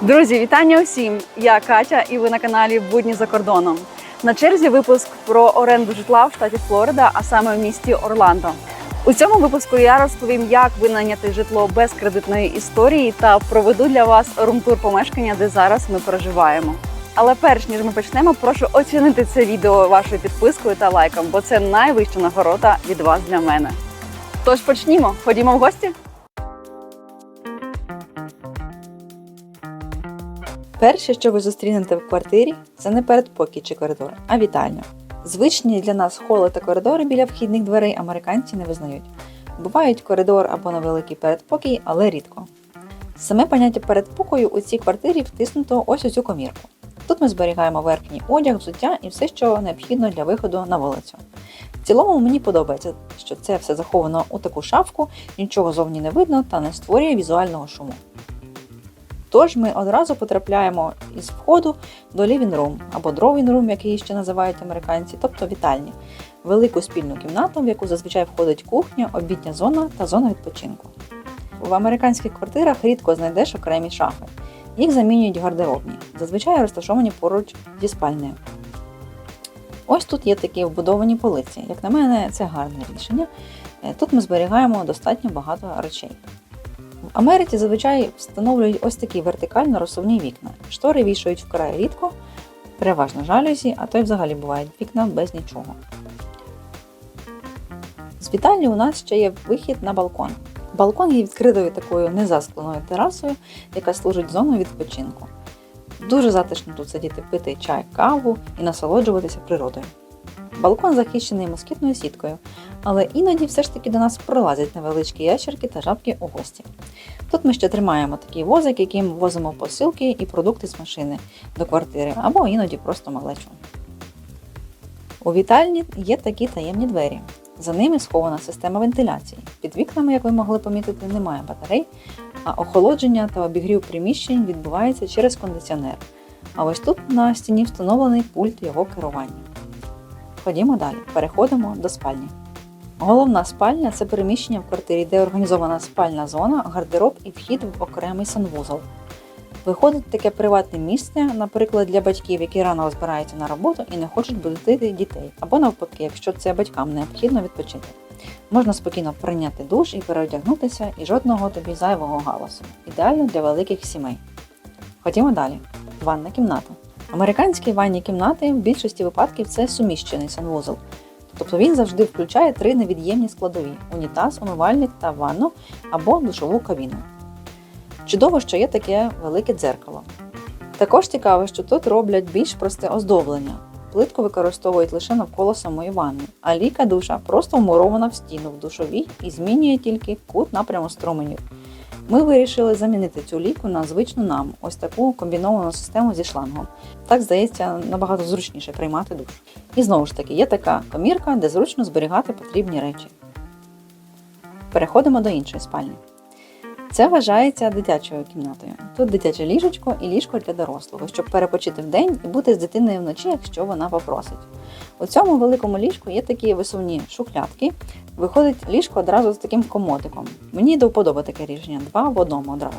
Друзі, вітання усім! Я Катя, і ви на каналі Будні за кордоном. На черзі випуск про оренду житла в штаті Флорида, а саме в місті Орландо. У цьому випуску я розповім, як винайняти житло без кредитної історії та проведу для вас румтур помешкання, де зараз ми проживаємо. Але перш ніж ми почнемо, прошу оцінити це відео вашою підпискою та лайком, бо це найвища нагорода від вас для мене. Тож почнімо, ходімо в гості. Перше, що ви зустрінете в квартирі, це не передпокій чи коридор, а вітальня. Звичні для нас холи та коридори біля вхідних дверей американці не визнають. Бувають коридор або невеликий передпокій, але рідко. Саме поняття передпокою у цій квартирі втиснуто ось у цю комірку. Тут ми зберігаємо верхній одяг, взуття і все, що необхідно для виходу на вулицю. В цілому мені подобається, що це все заховано у таку шафку, нічого зовні не видно та не створює візуального шуму. Тож ми одразу потрапляємо із входу до living room або drawing room, як її ще називають американці, тобто вітальні, велику спільну кімнату, в яку зазвичай входить кухня, обідня зона та зона відпочинку. В американських квартирах рідко знайдеш окремі шафи. Їх замінюють гардеробні, зазвичай розташовані поруч зі спальнею. Ось тут є такі вбудовані полиці. Як на мене, це гарне рішення. Е, Тут ми зберігаємо достатньо багато речей. В Америці зазвичай встановлюють ось такі вертикально розсувні вікна. Штори вішають вкрай рідко, переважно жалюзі, а то й взагалі бувають вікна без нічого. З вітальні у нас ще є вихід на балкон. Балкон є відкритою такою незаскленою терасою, яка служить зоною відпочинку. Дуже затишно тут сидіти пити чай, каву і насолоджуватися природою. Балкон захищений москітною сіткою, але іноді все ж таки до нас пролазять невеличкі ящерки та жабки у гості. Тут ми ще тримаємо такий возик, яким возимо посилки і продукти з машини до квартири, або іноді просто малечу. У вітальні є такі таємні двері. За ними схована система вентиляції. Під вікнами, як ви могли помітити, немає батарей, а охолодження та обігрів приміщень відбувається через кондиціонер. А ось тут на стіні встановлений пульт його керування. Ходімо далі, переходимо до спальні. Головна спальня це переміщення в квартирі, де організована спальна зона, гардероб і вхід в окремий санвузол. Виходить таке приватне місце, наприклад, для батьків, які рано збираються на роботу і не хочуть будити дітей, або навпаки, якщо це батькам необхідно відпочити. Можна спокійно прийняти душ і переодягнутися, і жодного тобі зайвого галасу. Ідеально для великих сімей. Ходімо далі. Ванна кімната. Американські ванні кімнати в більшості випадків це суміщений санвузол. Тобто він завжди включає три невід'ємні складові: унітаз, умивальник та ванну або душову кабіну. Чудово, що є таке велике дзеркало. Також цікаво, що тут роблять більш просте оздоблення. Плитку використовують лише навколо самої ванни, а ліка душа просто вмурована в стіну в душовій і змінює тільки кут напряму струменів. Ми вирішили замінити цю ліку на звичну нам, ось таку комбіновану систему зі шлангом. Так здається, набагато зручніше приймати душ. І знову ж таки, є така комірка, де зручно зберігати потрібні речі. Переходимо до іншої спальні. Це вважається дитячою кімнатою. Тут дитяче ліжечко і ліжко для дорослого, щоб перепочити вдень і бути з дитиною вночі, якщо вона попросить. У цьому великому ліжку є такі висувні шухлядки. Виходить ліжко одразу з таким комодиком. Мені до вподоби таке рішення, два в одному одразу.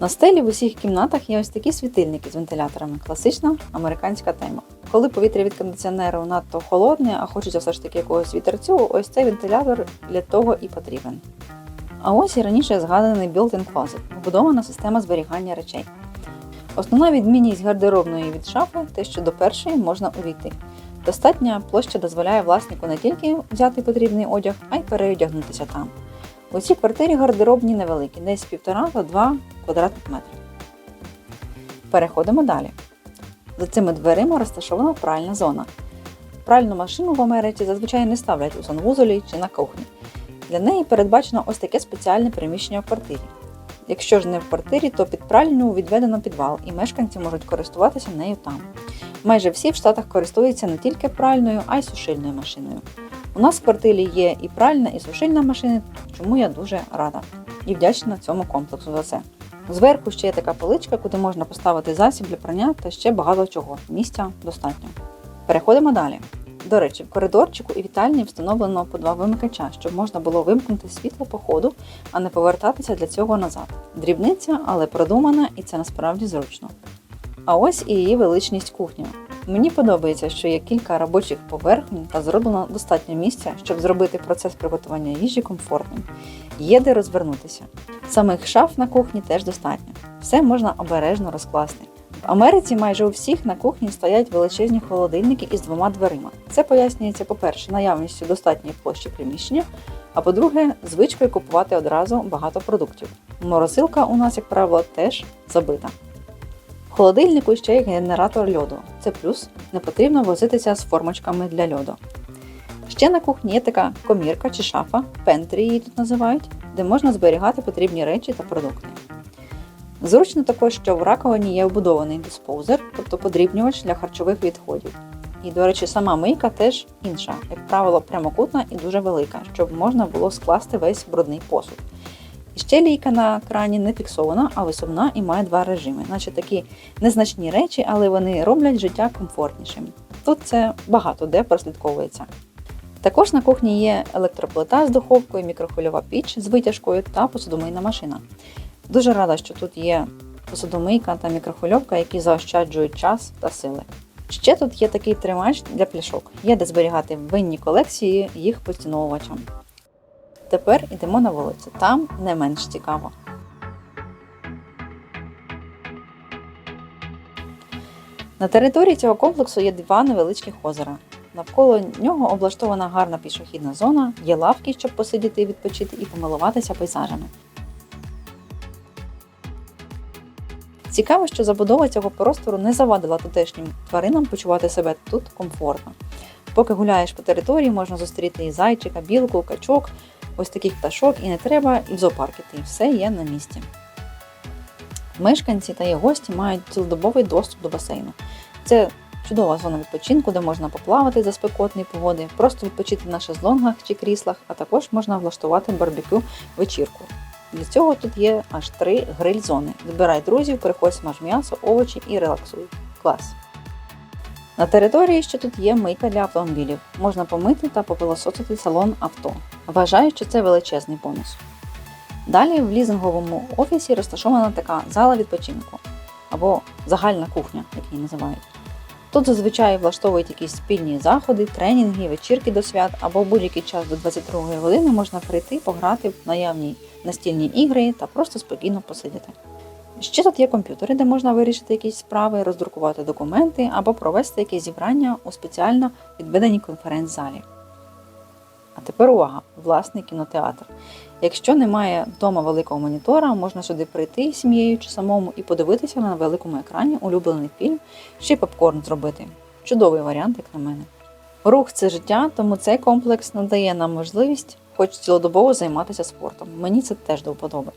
На стелі в усіх кімнатах є ось такі світильники з вентиляторами. Класична американська тема. Коли повітря від кондиціонеру надто холодне, а хочеться все ж таки якогось вітерцю, ось цей вентилятор для того і потрібен. А ось і раніше згаданий built-in closet – вбудована система зберігання речей. Основна відмінність гардеробної від шафи те, що до першої можна увійти. Достатня площа дозволяє власнику не тільки взяти потрібний одяг, а й переодягнутися там. У цій квартирі гардеробні невеликі, десь 1,5 та 2 квадратних метри. Переходимо далі. За цими дверима розташована пральна зона. Пральну машину в Америці зазвичай не ставлять у санвузолі чи на кухні. Для неї передбачено ось таке спеціальне приміщення в квартирі. Якщо ж не в квартирі, то під пральню відведено підвал, і мешканці можуть користуватися нею там. Майже всі в Штатах користуються не тільки пральною, а й сушильною машиною. У нас в квартирі є і пральна, і сушильна машини, чому я дуже рада і вдячна цьому комплексу за це. Зверху ще є така поличка, куди можна поставити засіб для прання та ще багато чого. Місця достатньо. Переходимо далі. До речі, в коридорчику і вітальні встановлено по два вимикача, щоб можна було вимкнути світло по ходу, а не повертатися для цього назад. Дрібниця, але продумана, і це насправді зручно. А ось і її величність кухня. Мені подобається, що є кілька робочих поверхень та зроблено достатньо місця, щоб зробити процес приготування їжі комфортним. Є де розвернутися. Самих шаф на кухні теж достатньо. Все можна обережно розкласти. В Америці майже у всіх на кухні стоять величезні холодильники із двома дверима. Це пояснюється, по-перше, наявністю достатньої площі приміщення, а по-друге, звичкою купувати одразу багато продуктів. Морозилка у нас, як правило, теж забита. В холодильнику ще є генератор льоду. Це плюс, не потрібно возитися з формочками для льоду. Ще на кухні є така комірка чи шафа, пентрі її тут називають, де можна зберігати потрібні речі та продукти. Зручно також, що в раковині є вбудований диспоузер, тобто подрібнювач для харчових відходів. І, до речі, сама мийка теж інша, як правило, прямокутна і дуже велика, щоб можна було скласти весь брудний посуд. І ще лійка на крані не фіксована, а висувна і має два режими, наче такі незначні речі, але вони роблять життя комфортнішим. Тут це багато де прослідковується. Також на кухні є електроплита з духовкою, мікрохвильова піч з витяжкою та посудомийна машина. Дуже рада, що тут є посудомийка та мікрохвильовка, які заощаджують час та сили. Ще тут є такий тримач для пляшок. Є де зберігати винні колекції їх поціновувачам. Тепер йдемо на вулицю. Там не менш цікаво. На території цього комплексу є два невеличких озера. Навколо нього облаштована гарна пішохідна зона, є лавки, щоб посидіти відпочити і помилуватися пейзажами. Цікаво, що забудова цього простору не завадила тутешнім тваринам почувати себе тут комфортно. Поки гуляєш по території, можна зустріти і зайчика, білку, качок, ось таких пташок, і не треба і в зоопарк іти. Все є на місці. Мешканці та їх гості мають цілодобовий доступ до басейну. Це чудова зона відпочинку, де можна поплавати за спекотної погоди, просто відпочити на шезлонгах чи кріслах, а також можна влаштувати барбекю вечірку. Для цього тут є аж три гриль-зони. Збирай друзів, приходь смаж м'ясо, овочі і релаксуй. Клас! На території ще тут є мийка для автомобілів. Можна помити та попилососити салон авто. Вважаю, що це величезний бонус. Далі в лізинговому офісі розташована така зала відпочинку або загальна кухня, як її називають. Тут зазвичай влаштовують якісь спільні заходи, тренінги, вечірки до свят або будь-який час до 22 години можна прийти пограти в наявні настільні ігри та просто спокійно посидіти. Ще тут є комп'ютери, де можна вирішити якісь справи, роздрукувати документи або провести якісь зібрання у спеціально відведеній конференц-залі. А тепер увага! Власний кінотеатр. Якщо немає вдома великого монітора, можна сюди прийти з сім'єю чи самому і подивитися на великому екрані улюблений фільм, ще й попкорн зробити. Чудовий варіант, як на мене. Рух це життя, тому цей комплекс надає нам можливість хоч цілодобово займатися спортом. Мені це теж до вподоби.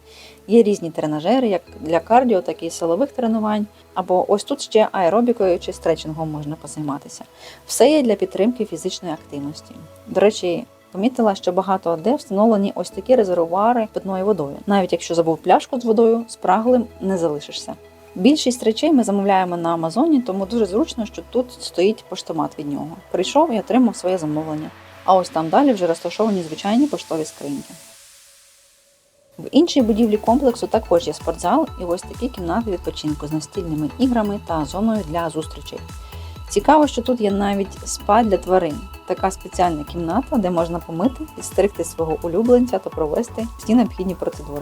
Є різні тренажери, як для кардіо, так і силових тренувань. Або ось тут ще аеробікою чи стретчингом можна позайматися. Все є для підтримки фізичної активності. До речі, помітила, що багато де встановлені ось такі резервуари питною водою. Навіть якщо забув пляшку з водою, спраглим не залишишся. Більшість речей ми замовляємо на Амазоні, тому дуже зручно, що тут стоїть поштомат від нього. Прийшов і отримав своє замовлення. А ось там далі вже розташовані звичайні поштові скриньки. В іншій будівлі комплексу також є спортзал і ось такі кімнати відпочинку з настільними іграми та зоною для зустрічей. Цікаво, що тут є навіть спа для тварин, така спеціальна кімната, де можна помити, підстригти свого улюбленця та провести всі необхідні процедури.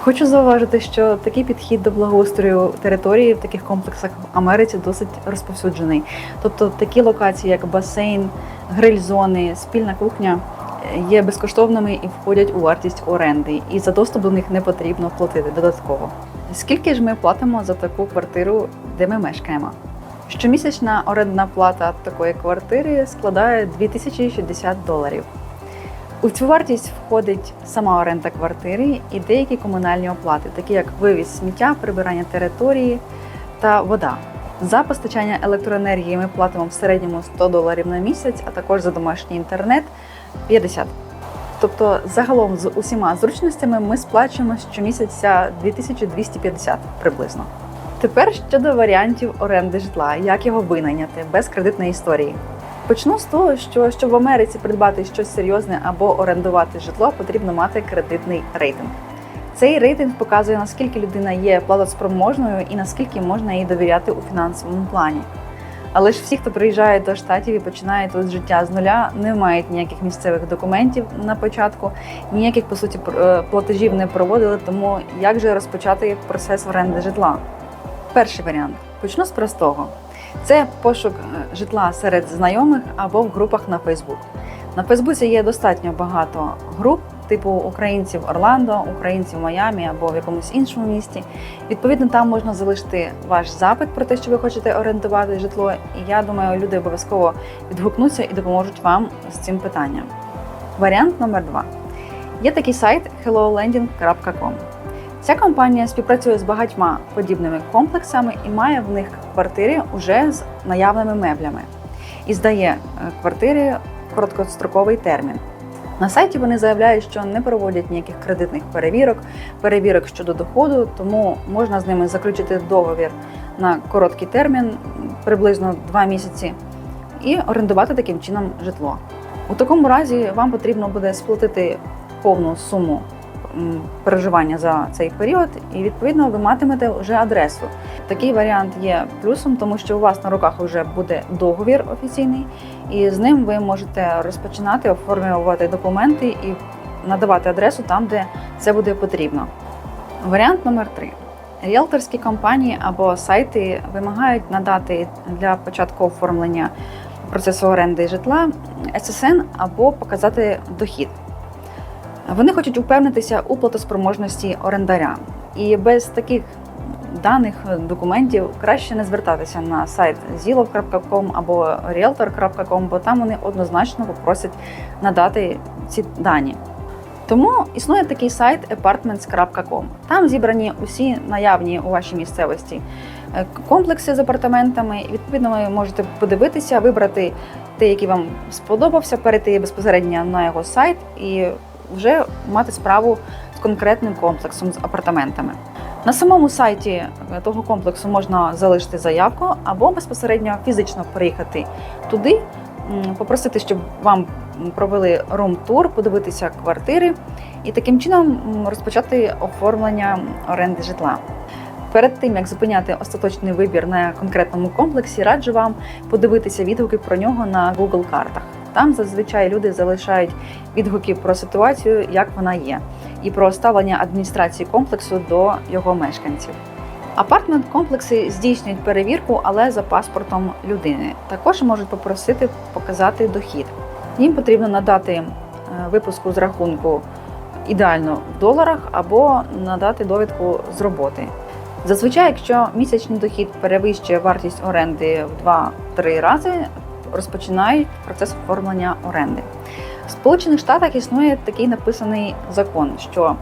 Хочу зауважити, що такий підхід до благоустрою території в таких комплексах в Америці досить розповсюджений. Тобто такі локації, як басейн, гриль-зони, спільна кухня е, є безкоштовними і входять у вартість оренди, і за доступ до них не потрібно платити додатково. Скільки ж ми платимо за таку квартиру, де ми мешкаємо? Щомісячна орендна плата такої квартири складає 2060 доларів. У цю вартість входить сама оренда квартири і деякі комунальні оплати, такі як вивіз сміття, прибирання території та вода. За постачання електроенергії ми платимо в середньому 100 доларів на місяць, а також за домашній інтернет 50. Тобто, загалом з усіма зручностями ми сплачуємо щомісяця 2250 приблизно. Тепер щодо варіантів оренди житла, як його винайняти без кредитної історії. Почну з того, що щоб в Америці придбати щось серйозне або орендувати житло, потрібно мати кредитний рейтинг. Цей рейтинг показує, наскільки людина є платоспроможною і наскільки можна їй довіряти у фінансовому плані. Але ж всі, хто приїжджає до штатів і починає тут життя з нуля, не мають ніяких місцевих документів на початку, ніяких по суті е, платежів не проводили. Тому як же розпочати процес оренди житла? Перший варіант почну з простого: це пошук е, житла серед знайомих або в групах на Фейсбук. На Фейсбуці є достатньо багато груп, типу українців Орландо, українців Майамі або в якомусь іншому місті. Відповідно, там можна залишити ваш запит про те, що ви хочете орендувати житло. І я думаю, люди обов'язково відгукнуться і допоможуть вам з цим питанням. Варіант номер два. Є такий сайт hellolending.com. Ця компанія співпрацює з багатьма подібними комплексами і має в них квартири уже з наявними меблями і здає е, квартири в короткостроковий термін. На сайті вони заявляють, що не проводять ніяких кредитних перевірок, перевірок щодо доходу, тому можна з ними заключити договір на короткий термін, приблизно 2 місяці, і орендувати таким чином житло. У такому разі вам потрібно буде сплатити повну суму м, проживання за цей період, і відповідно ви матимете вже адресу. Такий варіант є плюсом, тому що у вас на руках вже буде договір офіційний, і з ним ви можете розпочинати оформлювати документи і надавати адресу там, де це буде потрібно. Варіант номер три. Ріелторські компанії або сайти вимагають надати для початку оформлення процесу оренди житла ССН або показати дохід. Вони хочуть упевнитися у платоспроможності орендаря. І без таких даних документів краще не звертатися на сайт zillow.com або realtor.com, бо там вони однозначно попросять надати ці дані. Тому існує такий сайт apartments.com. Там зібрані усі наявні у вашій місцевості е, комплекси з апартаментами. Відповідно, ви можете подивитися, вибрати той, який вам сподобався, перейти безпосередньо на його сайт і вже мати справу з конкретним комплексом з апартаментами. На самому сайті е, того комплексу можна залишити заявку або безпосередньо фізично приїхати туди, попросити, щоб вам провели рум-тур, подивитися квартири і таким чином розпочати оформлення оренди житла. Перед тим як зупиняти остаточний вибір на конкретному комплексі, раджу вам подивитися відгуки про нього на Google картах. Там зазвичай люди залишають відгуки про ситуацію, як вона є, і про ставлення адміністрації комплексу до його мешканців. Апартмент-комплекси здійснюють перевірку, але за паспортом людини. Також можуть попросити показати дохід. Їм потрібно надати е, випуску з рахунку ідеально в доларах або надати довідку з роботи. Зазвичай, якщо місячний дохід перевищує вартість оренди в 2-3 рази, розпочинають процес оформлення оренди. В Сполучених Штатах існує такий написаний закон, що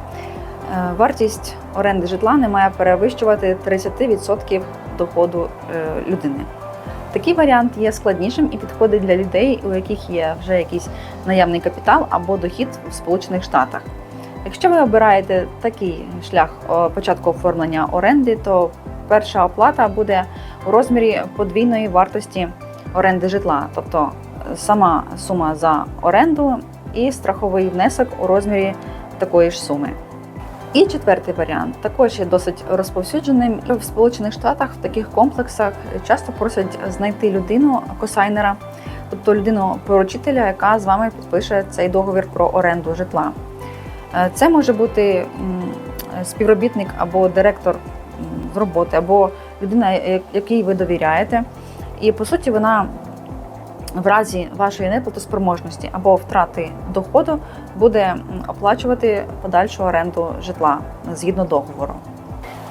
е, вартість оренди житла не має перевищувати 30% доходу е, людини. Такий варіант є складнішим і підходить для людей, у яких є вже якийсь наявний капітал або дохід в Сполучених Штатах. Якщо ви обираєте такий шлях початку оформлення оренди, то перша оплата буде у розмірі подвійної вартості оренди житла, тобто е, сама сума за оренду і страховий внесок у розмірі такої ж суми. І четвертий варіант також є досить розповсюдженим. В Сполучених Штатах в таких комплексах часто просять знайти людину косайнера, тобто людину поручителя, яка з вами підпише цей договір про оренду житла. Е, Це може бути співробітник або директор з роботи, або людина, я- якій ви довіряєте. І по суті, вона в разі вашої неплатоспроможності або втрати доходу буде оплачувати подальшу оренду житла згідно договору.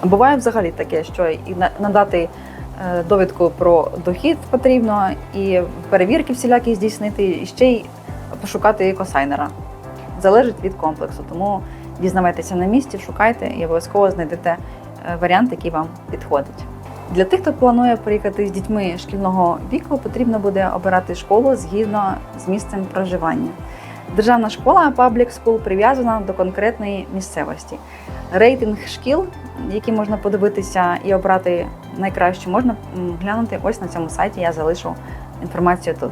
Буває взагалі таке, що і на- надати е, довідку про дохід потрібно, і перевірки всілякі здійснити, і ще й пошукати косайнера. Залежить від комплексу. Тому дізнавайтеся на місці, шукайте і обов'язково знайдете е, варіант, який вам підходить. Для тих, хто планує приїхати з дітьми шкільного віку, потрібно буде обирати школу згідно з місцем проживання. Державна школа Public School прив'язана до конкретної місцевості. Рейтинг шкіл які можна подивитися і обрати найкраще, можна глянути ось на цьому сайті. Я залишу інформацію тут.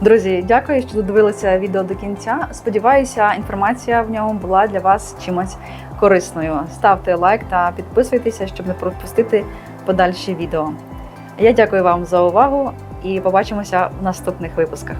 Друзі, дякую, що додивилися відео до кінця. Сподіваюся, інформація в ньому була для вас чимось корисною. Ставте лайк та підписуйтеся, щоб не пропустити подальші відео. Я дякую вам за увагу і побачимося в наступних випусках.